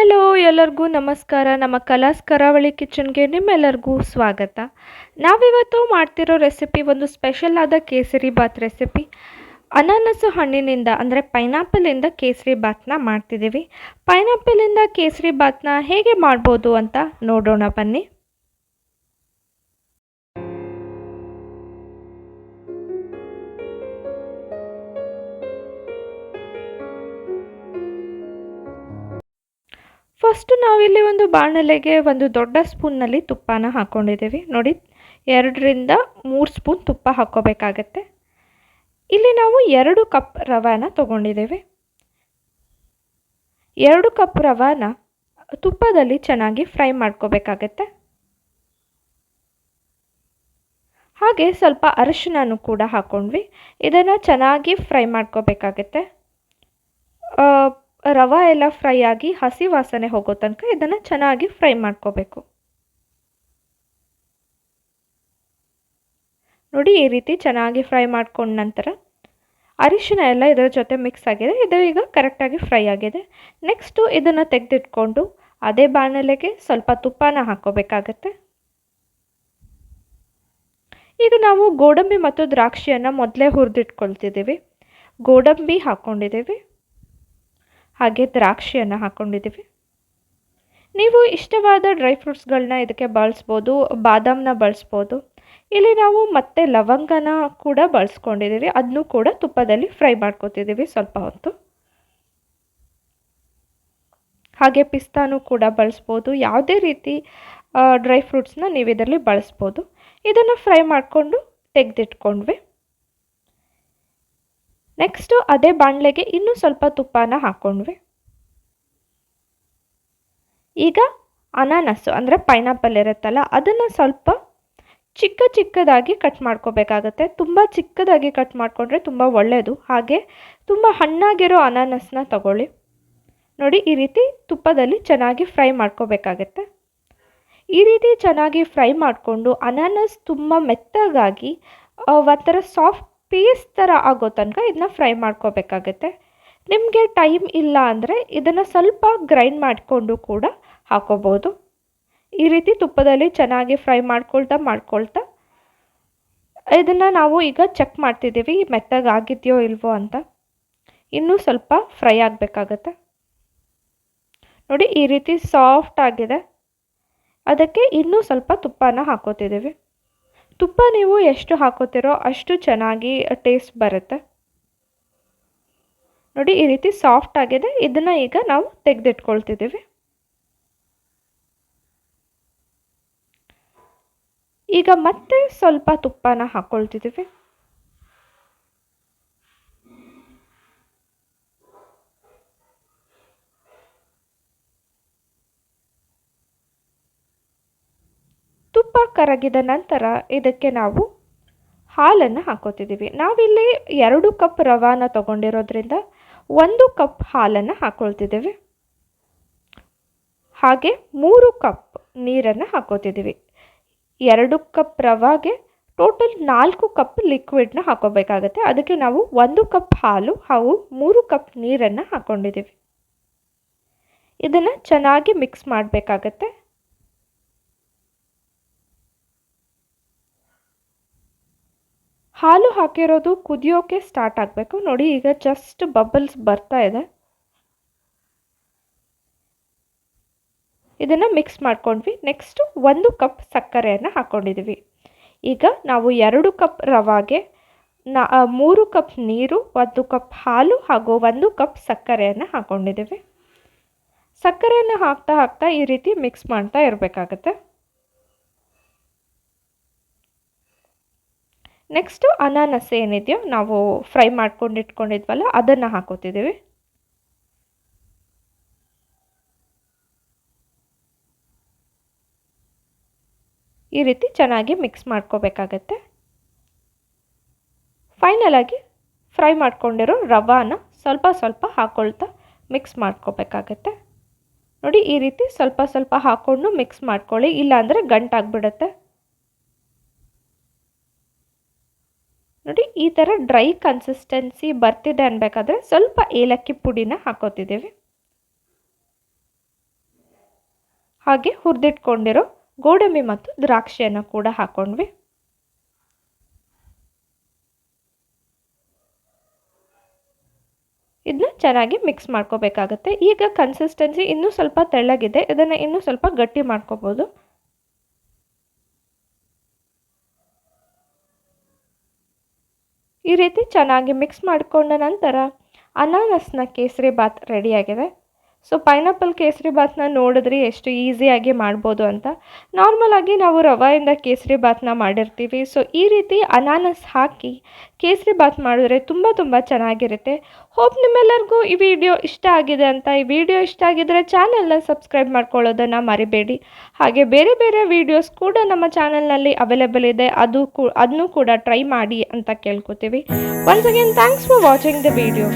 Hello, ಎಲ್ಲರಿಗೂ ನಮಸ್ಕಾರ. ನಮ್ಮ ಕಲಾಸ್ ಕರಾವಳಿ ಕಿಚನ್ಗೆ ನಿಮ್ಮೆಲ್ಲರಿಗೂ ಸ್ವಾಗತ. ನಾವಿವತ್ತು ಮಾಡ್ತಿರೋ ರೆಸಿಪಿ ಒಂದು ಸ್ಪೆಷಲ್ ಆದ ಕೇಸರಿ ಬಾತ್ ರೆಸಿಪಿ. ಅನಾನಸು ಹಣ್ಣಿನಿಂದ, ಅಂದರೆ ಪೈನಾಪಲಿಂದ ಕೇಸರಿ ಬಾತ್ನ ಮಾಡ್ತಿದ್ದೀವಿ. ಪೈನಾಪಲಿಂದ ಕೇಸರಿ ಬಾತ್ನ ಹೇಗೆ ಮಾಡ್ಬೋದು ಅಂತ ನೋಡೋಣ ಬನ್ನಿ. ಫಸ್ಟು ನಾವಿಲ್ಲಿ ಒಂದು ಬಾಣಲೆಗೆ ಒಂದು ದೊಡ್ಡ ಸ್ಪೂನ್ನಲ್ಲಿ ತುಪ್ಪನ ಹಾಕ್ಕೊಂಡಿದ್ದೀವಿ ನೋಡಿ, ಎರಡರಿಂದ ಮೂರು ಸ್ಪೂನ್ ತುಪ್ಪ ಹಾಕ್ಕೋಬೇಕಾಗತ್ತೆ. ಇಲ್ಲಿ ನಾವು ಎರಡು ಕಪ್ ರವಾನ ತೊಗೊಂಡಿದ್ದೇವೆ. ಎರಡು ಕಪ್ ರವಾನ ತುಪ್ಪದಲ್ಲಿ ಚೆನ್ನಾಗಿ ಫ್ರೈ ಮಾಡ್ಕೋಬೇಕಾಗತ್ತೆ. ಹಾಗೆ ಸ್ವಲ್ಪ ಅರಿಶಿನೂ ಕೂಡ ಹಾಕ್ಕೊಂಡ್ವಿ ಇದನ್ನು ಚೆನ್ನಾಗಿ ಫ್ರೈ ಮಾಡ್ಕೋಬೇಕಾಗತ್ತೆ. ರವೆ ಎಲ್ಲ ಫ್ರೈ ಆಗಿ ಹಸಿ ವಾಸನೆ ಹೋಗೋ ತನಕ ಇದನ್ನು ಚೆನ್ನಾಗಿ ಫ್ರೈ ಮಾಡ್ಕೋಬೇಕು. ನೋಡಿ ಈ ರೀತಿ ಚೆನ್ನಾಗಿ ಫ್ರೈ ಮಾಡ್ಕೊಂಡ ನಂತರ ಅರಿಶಿನ ಎಲ್ಲ ಇದರ ಜೊತೆ ಮಿಕ್ಸ್ ಆಗಿದೆ. ಇದು ಈಗ ಕರೆಕ್ಟಾಗಿ ಫ್ರೈ ಆಗಿದೆ. ನೆಕ್ಸ್ಟು ಇದನ್ನು ತೆಗೆದಿಟ್ಕೊಂಡು ಅದೇ ಬಾಣಲೆಗೆ ಸ್ವಲ್ಪ ತುಪ್ಪನ ಹಾಕೋಬೇಕಾಗತ್ತೆ. ಈಗ ನಾವು ಗೋಡಂಬಿ ಮತ್ತು ದ್ರಾಕ್ಷಿಯನ್ನು ಮೊದಲೇ ಹುರಿದಿಟ್ಕೊಳ್ತಿದ್ದೀವಿ. ಗೋಡಂಬಿ ಹಾಕ್ಕೊಂಡಿದ್ದೀವಿ ಹಾಗೆ ದ್ರಾಕ್ಷಿಯನ್ನು ಹಾಕ್ಕೊಂಡಿದ್ದೀವಿ ನೀವು ಇಷ್ಟವಾದ ಡ್ರೈ ಫ್ರೂಟ್ಸ್ಗಳನ್ನ ಇದಕ್ಕೆ ಬಳಸ್ಬೋದು ಬಾದಾಮನ್ನ ಬಳಸ್ಬೋದು. ಇಲ್ಲಿ ನಾವು ಮತ್ತೆ ಲವಂಗನ ಕೂಡ ಬಳಸ್ಕೊಂಡಿದ್ದೀವಿ. ಅದನ್ನು ಕೂಡ ತುಪ್ಪದಲ್ಲಿ ಫ್ರೈ ಮಾಡ್ಕೊತಿದ್ದೀವಿ ಸ್ವಲ್ಪ ಹೊತ್ತು. ಹಾಗೆ ಪಿಸ್ತಾನು ಕೂಡ ಬಳಸ್ಬೋದು. ಯಾವುದೇ ರೀತಿ ಡ್ರೈ ಫ್ರೂಟ್ಸ್ನ ನೀವು ಇದರಲ್ಲಿ ಬಳಸ್ಬೋದು. ಇದನ್ನು ಫ್ರೈ ಮಾಡಿಕೊಂಡು ತೆಗೆದಿಟ್ಕೊಂಡ್ವಿ. ನೆಕ್ಸ್ಟು ಅದೇ ಬಾಣಲೆಗೆ ಇನ್ನೂ ಸ್ವಲ್ಪ ತುಪ್ಪನ ಹಾಕ್ಕೊಂಡ್ವಿ ಈಗ ಅನಾನಸ್ಸು ಅಂದರೆ ಪೈನಾಪಲ್ ಇರುತ್ತಲ್ಲ, ಅದನ್ನು ಸ್ವಲ್ಪ ಚಿಕ್ಕ ಚಿಕ್ಕದಾಗಿ ಕಟ್ ಮಾಡ್ಕೋಬೇಕಾಗತ್ತೆ. ತುಂಬ ಚಿಕ್ಕದಾಗಿ ಕಟ್ ಮಾಡಿಕೊಂಡ್ರೆ ತುಂಬ ಒಳ್ಳೆಯದು ಹಾಗೆ ತುಂಬ ಹಣ್ಣಾಗಿರೋ ಅನಾನಸ್ನ ತಗೊಳ್ಳಿ. ನೋಡಿ, ಈ ರೀತಿ ತುಪ್ಪದಲ್ಲಿ ಚೆನ್ನಾಗಿ ಫ್ರೈ ಮಾಡ್ಕೋಬೇಕಾಗತ್ತೆ. ಈ ರೀತಿ ಚೆನ್ನಾಗಿ ಫ್ರೈ ಮಾಡಿಕೊಂಡು ಅನಾನಸ್ ತುಂಬ ಮೆತ್ತಗಾಗಿ ಒಂಥರ ಸಾಫ್ಟ್ ಪೀಸ್ ಥರ ಆಗೋ ತನಕ ಇದನ್ನ ಫ್ರೈ ಮಾಡ್ಕೋಬೇಕಾಗತ್ತೆ. ನಿಮಗೆ ಟೈಮ್ ಇಲ್ಲ ಅಂದರೆ ಇದನ್ನು ಸ್ವಲ್ಪ ಗ್ರೈಂಡ್ ಮಾಡಿಕೊಂಡು ಕೂಡ ಹಾಕೋಬೋದು. ಈ ರೀತಿ ತುಪ್ಪದಲ್ಲಿ ಚೆನ್ನಾಗಿ ಫ್ರೈ ಮಾಡ್ಕೊಳ್ತಾ ಮಾಡ್ಕೊಳ್ತಾ ಇದನ್ನು ನಾವು ಈಗ ಚೆಕ್ ಮಾಡ್ತಿದ್ದೀವಿ ಮೆತ್ತಗಾಗಿದೆಯೋ ಇಲ್ವೋ ಅಂತ. ಇನ್ನೂ ಸ್ವಲ್ಪ ಫ್ರೈ ಆಗಬೇಕಾಗತ್ತೆ. ನೋಡಿ ಈ ರೀತಿ ಸಾಫ್ಟ್ ಆಗಿದೆ. ಅದಕ್ಕೆ ಇನ್ನೂ ಸ್ವಲ್ಪ ತುಪ್ಪನ ಹಾಕೋತಿದ್ದೀವಿ. ತುಪ್ಪ ನೀವು ಎಷ್ಟು ಹಾಕೋತಿರೋ ಅಷ್ಟು ಚೆನ್ನಾಗಿ ಟೇಸ್ಟ್ ಬರುತ್ತೆ. ನೋಡಿ, ಈ ರೀತಿ ಸಾಫ್ಟ್ ಆಗಿದೆ. ಇದನ್ನು ಈಗ ನಾವು ತೆಗೆದಿಟ್ಕೊಳ್ತಿದ್ದೀವಿ. ಈಗ ಮತ್ತೆ ಸ್ವಲ್ಪ ತುಪ್ಪನ ಹಾಕ್ಕೊಳ್ತಿದ್ದೀವಿ ತುಪ್ಪ ಕರಗಿದ ನಂತರ ಇದಕ್ಕೆ ನಾವು ಹಾಲನ್ನು ಹಾಕೋತಿದ್ದೀವಿ. ನಾವಿಲ್ಲಿ ಎರಡು ಕಪ್ ರವಾನ ತಗೊಂಡಿರೋದ್ರಿಂದ ಒಂದು ಕಪ್ ಹಾಲನ್ನು ಹಾಕ್ಕೊಳ್ತಿದ್ದೀವಿ ಹಾಗೆ ಮೂರು ಕಪ್ ನೀರನ್ನು ಹಾಕೋತಿದ್ದೀವಿ. ಎರಡು ಕಪ್ ರವಾಗೆ ಟೋಟಲ್ ನಾಲ್ಕು ಕಪ್ ಲಿಕ್ವಿಡ್ನ ಹಾಕೋಬೇಕಾಗತ್ತೆ. ಅದಕ್ಕೆ ನಾವು ಒಂದು ಕಪ್ ಹಾಲು ಹಾಗೂ ಮೂರು ಕಪ್ ನೀರನ್ನು ಹಾಕ್ಕೊಂಡಿದ್ದೀವಿ ಇದನ್ನು ಚೆನ್ನಾಗಿ ಮಿಕ್ಸ್ ಮಾಡಬೇಕಾಗತ್ತೆ. ಹಾಲು ಹಾಕಿರೋದು ಕುದಿಯೋಕೆ ಸ್ಟಾರ್ಟ್ ಆಗಬೇಕು. ನೋಡಿ, ಈಗ ಜಸ್ಟ್ ಬಬಲ್ಸ್ ಬರ್ತಾ ಇದೆ. ಇದನ್ನು ಮಿಕ್ಸ್ ಮಾಡ್ಕೊಂಡ್ವಿ. ನೆಕ್ಸ್ಟು ಒಂದು ಕಪ್ ಸಕ್ಕರೆಯನ್ನು ಹಾಕ್ಕೊಂಡಿದ್ದೀವಿ ಈಗ ನಾವು ಎರಡು ಕಪ್ ರವಾಗೆ ನಾ ಮೂರು ಕಪ್ ನೀರು, ಒಂದು ಕಪ್ ಹಾಲು ಹಾಗೂ ಒಂದು ಕಪ್ ಸಕ್ಕರೆಯನ್ನು ಹಾಕ್ಕೊಂಡಿದ್ದೀವಿ ಸಕ್ಕರೆಯನ್ನು ಹಾಕ್ತಾ ಹಾಕ್ತಾ ಈ ರೀತಿ ಮಿಕ್ಸ್ ಮಾಡ್ತಾ ಇರಬೇಕಾಗತ್ತೆ. ನೆಕ್ಸ್ಟು ಅನಾನಸ್ ಏನಿದೆಯೋ ನಾವು ಫ್ರೈ ಮಾಡ್ಕೊಂಡು ಇಟ್ಕೊಂಡಿದ್ವಲ್ಲ, ಅದನ್ನು ಹಾಕೋತಿದ್ದೀವಿ. ಈ ರೀತಿ ಚೆನ್ನಾಗಿ ಮಿಕ್ಸ್ ಮಾಡ್ಕೋಬೇಕಾಗತ್ತೆ. ಫೈನಲಾಗಿ ಫ್ರೈ ಮಾಡ್ಕೊಂಡಿರೋ ರವಾನ ಸ್ವಲ್ಪ ಸ್ವಲ್ಪ ಹಾಕ್ಕೊಳ್ತಾ ಮಿಕ್ಸ್ ಮಾಡ್ಕೋಬೇಕಾಗತ್ತೆ. ನೋಡಿ, ಈ ರೀತಿ ಸ್ವಲ್ಪ ಸ್ವಲ್ಪ ಹಾಕ್ಕೊಂಡು ಮಿಕ್ಸ್ ಮಾಡ್ಕೊಳ್ಳಿ, ಇಲ್ಲಾಂದರೆ ಗಂಟಾಗ್ಬಿಡುತ್ತೆ. ನೋಡಿ, ಈ ಥರ ಡ್ರೈ ಕನ್ಸಿಸ್ಟೆನ್ಸಿ ಬರ್ತಿದೆ ಅನ್ಬೇಕಾದ್ರೆ ಸ್ವಲ್ಪ ಏಲಕ್ಕಿ ಪುಡಿನ ಹಾಕೋತಿದ್ದೀವಿ. ಹಾಗೆ ಹುರಿದಿಟ್ಕೊಂಡಿರೋ ಗೋಡಂಬಿ ಮತ್ತು ದ್ರಾಕ್ಷಿಯನ್ನು ಕೂಡ ಹಾಕೊಂಡ್ವಿ. ಇದನ್ನ ಚೆನ್ನಾಗಿ ಮಿಕ್ಸ್ ಮಾಡ್ಕೋಬೇಕಾಗತ್ತೆ. ಈಗ ಕನ್ಸಿಸ್ಟೆನ್ಸಿ ಇನ್ನೂ ಸ್ವಲ್ಪ ತೆಳ್ಳಗಿದೆ. ಇದನ್ನು ಇನ್ನೂ ಸ್ವಲ್ಪ ಗಟ್ಟಿ ಮಾಡ್ಕೋಬೋದು. ಈ ರೀತಿ ಚೆನ್ನಾಗಿ ಮಿಕ್ಸ್ ಮಾಡಿಕೊಂಡ ನಂತರ ಅನಾನಸ್ನ ಕೇಸರಿ ಬಾತ್ ರೆಡಿಯಾಗಿದೆ. ಸೊ ಪೈನಾಪಲ್ ಕೇಸರಿ ಬಾತ್ನ ನೋಡಿದ್ರೆ ಎಷ್ಟು ಈಸಿಯಾಗಿ ಮಾಡ್ಬೋದು ಅಂತ. ನಾರ್ಮಲಾಗಿ ನಾವು ರವೆಯಿಂದ ಕೇಸರಿ ಬಾತ್ನ ಮಾಡಿರ್ತೀವಿ. ಸೊ ಈ ರೀತಿ ಅನಾನಸ್ ಹಾಕಿ ಕೇಸರಿ ಬಾತ್ ಮಾಡಿದ್ರೆ ತುಂಬ ತುಂಬ ಚೆನ್ನಾಗಿರುತ್ತೆ. ಹೋಪ್ ನಿಮ್ಮೆಲ್ಲರಿಗೂ ಈ ವಿಡಿಯೋ ಇಷ್ಟ ಆಗಿದೆ ಅಂತ. ಈ ವಿಡಿಯೋ ಇಷ್ಟ ಆಗಿದ್ರೆ ಚಾನಲ್ನ ಸಬ್ಸ್ಕ್ರೈಬ್ ಮಾಡ್ಕೊಳ್ಳೋದನ್ನು ಮರಿಬೇಡಿ. ಹಾಗೆ ಬೇರೆ ಬೇರೆ ವಿಡಿಯೋಸ್ ಕೂಡ ನಮ್ಮ ಚಾನಲ್ನಲ್ಲಿ ಅವೈಲೇಬಲ್ ಇದೆ. ಅದು ಅದನ್ನು ಕೂಡ ಟ್ರೈ ಮಾಡಿ ಅಂತ ಕೇಳ್ಕೊತೀವಿ. Once again thanks for watching the video